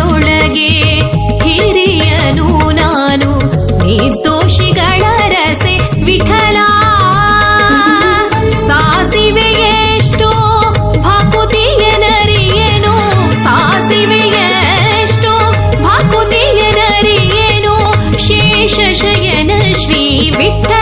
ಅವಳೊಳಗೆ ಹಿರಿಯನು ನಾನು ನಿರ್ದೋಷಿಗಳ ರಸೆ ವಿಠಲ. ಸಾಸಿವೆಗೆಷ್ಟೋ ಭಾಕುತಿಯನರಿಯೇನು ಸಾಸಿವೆಗೆಷ್ಟೋ ಭಾಕುತಿಯನರಿಯೇನು ಶೇಷ ಶಯನ ಶ್ರೀ ವಿಠಲ.